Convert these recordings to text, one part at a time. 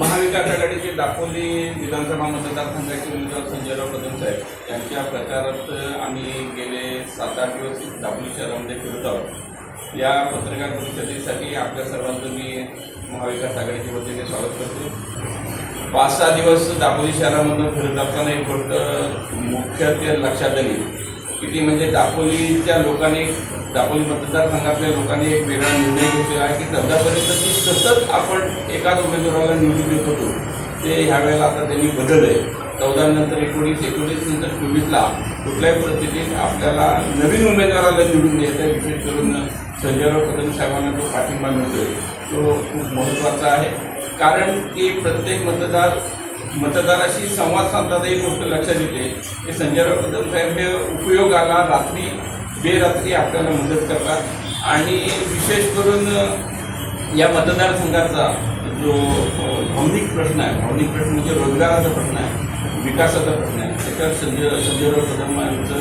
महाविकास आघाडीचे दापोली विधानसभा मतदारसंघाचे उमेदवार संजयराव कदम साहेब यांच्या प्रचारात आम्ही गेले सात आठ दिवस दापोली शहरामध्ये फिरत आहोत. या पत्रकार परिषदेसाठी आपल्या सर्वांचं मी महाविकास आघाडीच्या वतीने स्वागत करतो. पाच सहा दिवस दापोली शहरामधून फिरत असताना एक गोष्ट मुख्य ते लक्षात आली. किती म्हणजे दापोलीच्या लोकांनी दापोली मतदारसंघातल्या लोकांनी एक वेगळा निर्णय घेतलेला आहे की चौदापर्यंत ती सतत आपण एकाच उमेदवाराला निवडून देत होतो. ते ह्यावेळेला आता त्यांनी बदल आहे चौदा नंतर एकोणीस एकोणीस नंतर चोवीसला कुठल्याही परिस्थितीत आपल्याला नवीन उमेदवाराला निवडून द्यायचा आहे. विशेष करून संजयराव कदम साहेबांना जो पाठिंबा मिळतोय. तो खूप महत्त्वाचा आहे. कारण की प्रत्येक मतदार मतदाराशी संवाद साधताना एक गोष्ट लक्षात येते. की संजयराव कदम साहेब हे उपयोगाला रात्री बेरात्री आपल्याला मदत करतात. आणि विशेष करून या मतदारसंघाचा जो भावनिक प्रश्न आहे भावनिक प्रश्न म्हणजे रोजगाराचा प्रश्न आहे विकासाचा प्रश्न आहे. त्याच्यावर संजय संजयराव कदम यांचं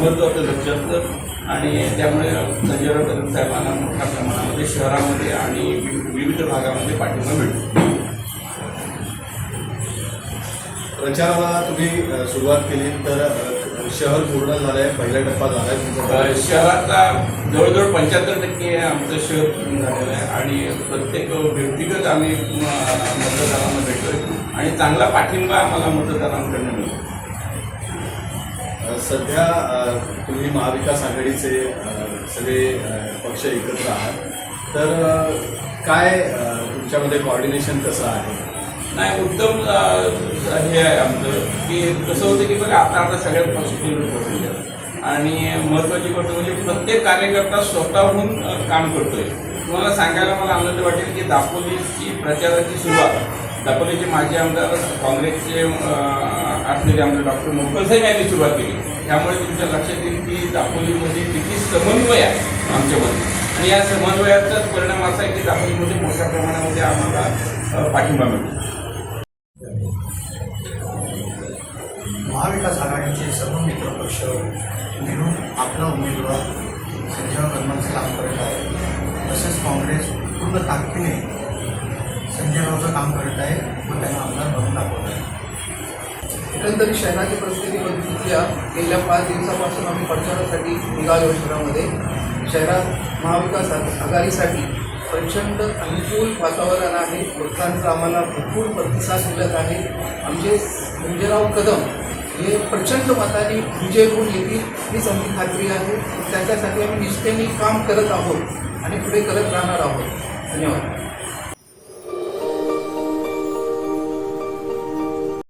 महत्त्वाचं लक्ष असतं. आणि त्यामुळे संजयराव कदम साहेबांना मोठ्या प्रमाणामध्ये शहरामध्ये आणि विविध भागामध्ये पाठिंबा मिळतो. प्रचाराला तुम्ही सुरुवात केली तर शहर पूर्ण झालंय पहिला टप्पा झालाय तुमचा. अ, शहरातला जवळजवळ पंच्याहत्तर टक्के आमचं शहर पूर्ण झालेलं आहे आणि प्रत्येक व्यक्तिगत आम्ही मतदारांना भेटतोय आणि चांगला पाठिंबा आम्हाला मतदारांकडनं मिळतो. सध्या तुम्ही महाविकास आघाडीचे सगळे पक्ष एकत्र आहात. तर काय तुमच्यामध्ये कॉर्डिनेशन कसं आहे? नाही उत्तम हे आहे आमचं. की कसं होतं की बघा आता आता सगळ्यात पॉझिटिव्ह बसलेले आणि महत्त्वाची गोष्ट म्हणजे प्रत्येक कार्यकर्ता स्वतःहून काम करतोय. तुम्हाला सांगायला मला आनंद वाटेल की दापोलीची प्रचाराची सुरुवात दापोलीचे माजी आमदार काँग्रेसचे असलेले आमदार डॉक्टर मोकलसाहेब यांनी सुरुवात केली. त्यामुळे तुमच्या लक्षात येईल की दापोलीमध्ये किती समन्वय आहे आमच्यामध्ये. आणि या समन्वयाचाच परिणाम असा आहे की दापोलीमध्ये मोठ्या प्रमाणामध्ये आम्हाला पाठिंबा मिळतो. महाविकास आघाडीचे सर्व मित्रपक्ष मिळून आपला उमेदवार संजय कदमांचं काम करत आहे तसेच काँग्रेस पूर्ण ताकदीने संजयरावचं काम करत आहे व त्यांना आमदार बनवून दाखवत आहे. एकंदरीत शहराची परिस्थिती बघितल्या गेल्या पाच दिवसापासून आम्ही प्रचारासाठी निघालो शहरामध्ये. शहरात महाविकास आघाडीसाठी प्रचंड अनुकूल वातावरण आहे. लोकांचा आम्हाला भरपूर प्रतिसाद मिळत आहे. आमचे म्हणजे संजयराव कदम हे प्रचंड मताने विजय होऊन येतील हीच आमची खात्री आहे. त्याच्यासाठी आम्ही निष्ठेने काम करत आहोत आणि पुढे करत राहणार आहोत. धन्यवाद.